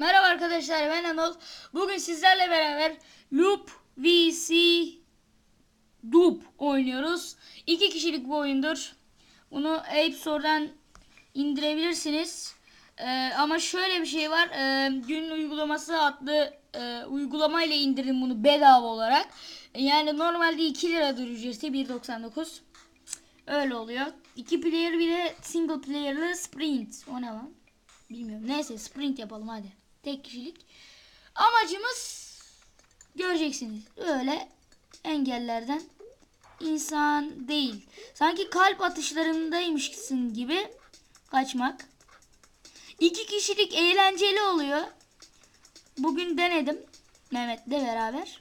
Merhaba arkadaşlar ben Anıl. Bugün sizlerle beraber Loop vs Dup oynuyoruz. İki kişilik bir oyundur. Bunu App Store'dan indirebilirsiniz. Ee, ama şöyle bir şey var. Ee, gün uygulaması adlı e, uygulama ile indirin bunu bedava olarak. Yani normalde 2 liradır ücreti 1.99. Öyle oluyor. 2 player bir de single player'lı sprint. O ne lan? Bilmiyorum. Neyse sprint yapalım hadi. Tek kişilik. Amacımız göreceksiniz. Öyle engellerden insan değil. Sanki kalp atışlarındaymışsın gibi kaçmak. İki kişilik eğlenceli oluyor. Bugün denedim. Mehmet'le beraber.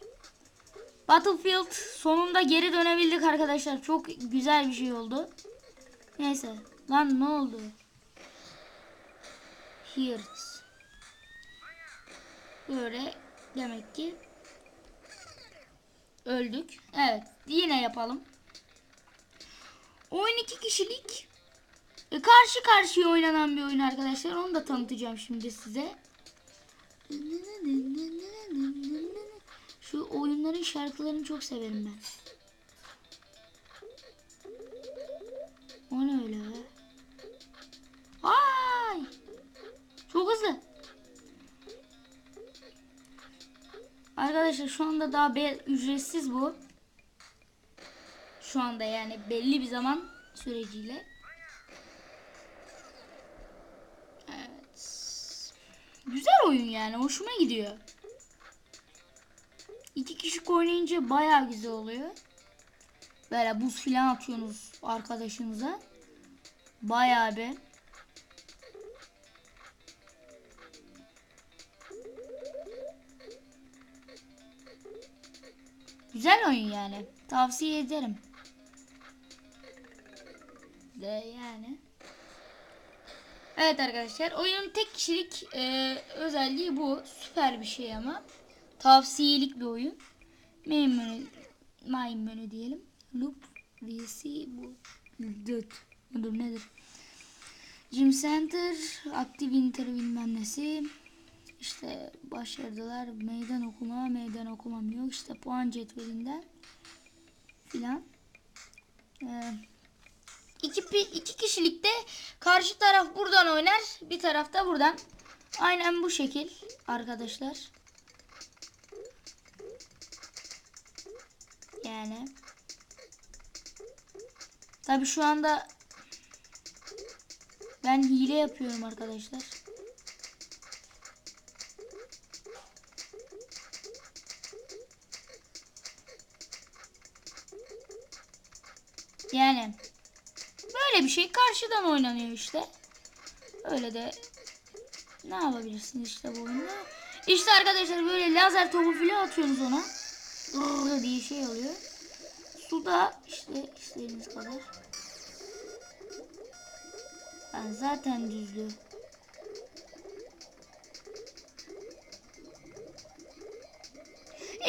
Battlefield sonunda geri dönebildik arkadaşlar. Çok güzel bir şey oldu. Neyse. Lan ne oldu? Here. Böyle demek ki öldük. Evet. Yine yapalım. Oyun iki kişilik. E, karşı karşıya oynanan bir oyun arkadaşlar. Onu da tanıtacağım şimdi size. Şu oyunların şarkılarını çok severim ben. Arkadaşlar şu anda daha ücretsiz bu. Şu anda yani belli bir zaman süreciyle. Evet. Güzel oyun yani. Hoşuma gidiyor. İki kişi oynayınca baya güzel oluyor. Böyle buz filan atıyorsunuz arkadaşınıza. Baya bir. Güzel oyun yani. Tavsiye ederim. De yani. Evet arkadaşlar oyunun tek kişilik e, özelliği bu. Süper bir şey ama. Tavsiyelik bir oyun. Main menü, main menü diyelim. Loop vs bu. Döt. Dur nedir? Gym Center, aktif inter bilmem nesi. İşte başardılar. Meydan okuma, meydan okumam yok. İşte puan cetvelinden filan. Ee, iki, iki kişilikte karşı taraf buradan oynar. Bir taraf da buradan. Aynen bu şekil arkadaşlar. Yani. Tabi şu anda ben hile yapıyorum arkadaşlar. Yani böyle bir şey karşıdan oynanıyor işte. Öyle de ne yapabilirsiniz işte bu oyunda. İşte arkadaşlar böyle lazer topu filan atıyorsunuz ona. Rrrr diye şey oluyor. Suda işte istediğiniz kadar. Ben zaten düzlü.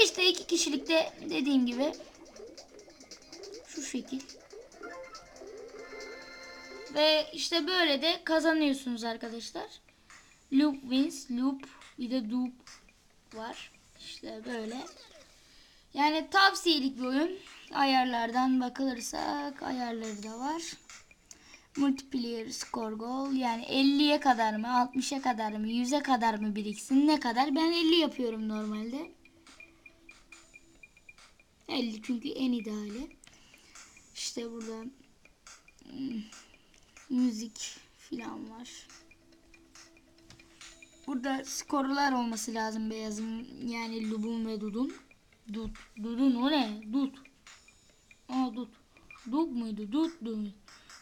İşte iki kişilikte dediğim gibi şu şekil. Ve işte böyle de kazanıyorsunuz arkadaşlar. Loop wins, loop bir de loop var. İşte böyle. Yani tavsiyelik bir oyun. Ayarlardan bakılırsak ayarları da var. Multiplayer score goal yani 50'ye kadar mı 60'a kadar mı 100'e kadar mı biriksin ne kadar ben 50 yapıyorum normalde. 50 çünkü en ideali. İşte burada hmm, müzik filan var. Burada skorlar olması lazım beyazın yani Lubun ve Dud'un. Dud, Dud'un o ne? Dud. Aa Dud. Dub muydu? Dud, Dud.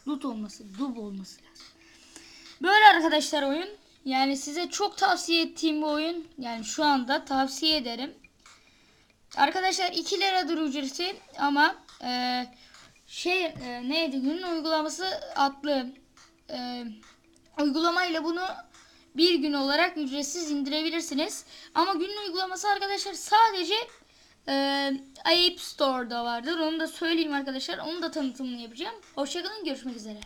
Dud olması, Dub olması lazım. Böyle arkadaşlar oyun. Yani size çok tavsiye ettiğim bir oyun. Yani şu anda tavsiye ederim. Arkadaşlar 2 liradır ücreti ama e, şey e, neydi günün uygulaması adlı e, uygulamayla bunu bir gün olarak ücretsiz indirebilirsiniz. Ama günün uygulaması arkadaşlar sadece e, App Store'da vardır. Onu da söyleyeyim arkadaşlar. Onu da tanıtımını yapacağım. Hoşçakalın görüşmek üzere.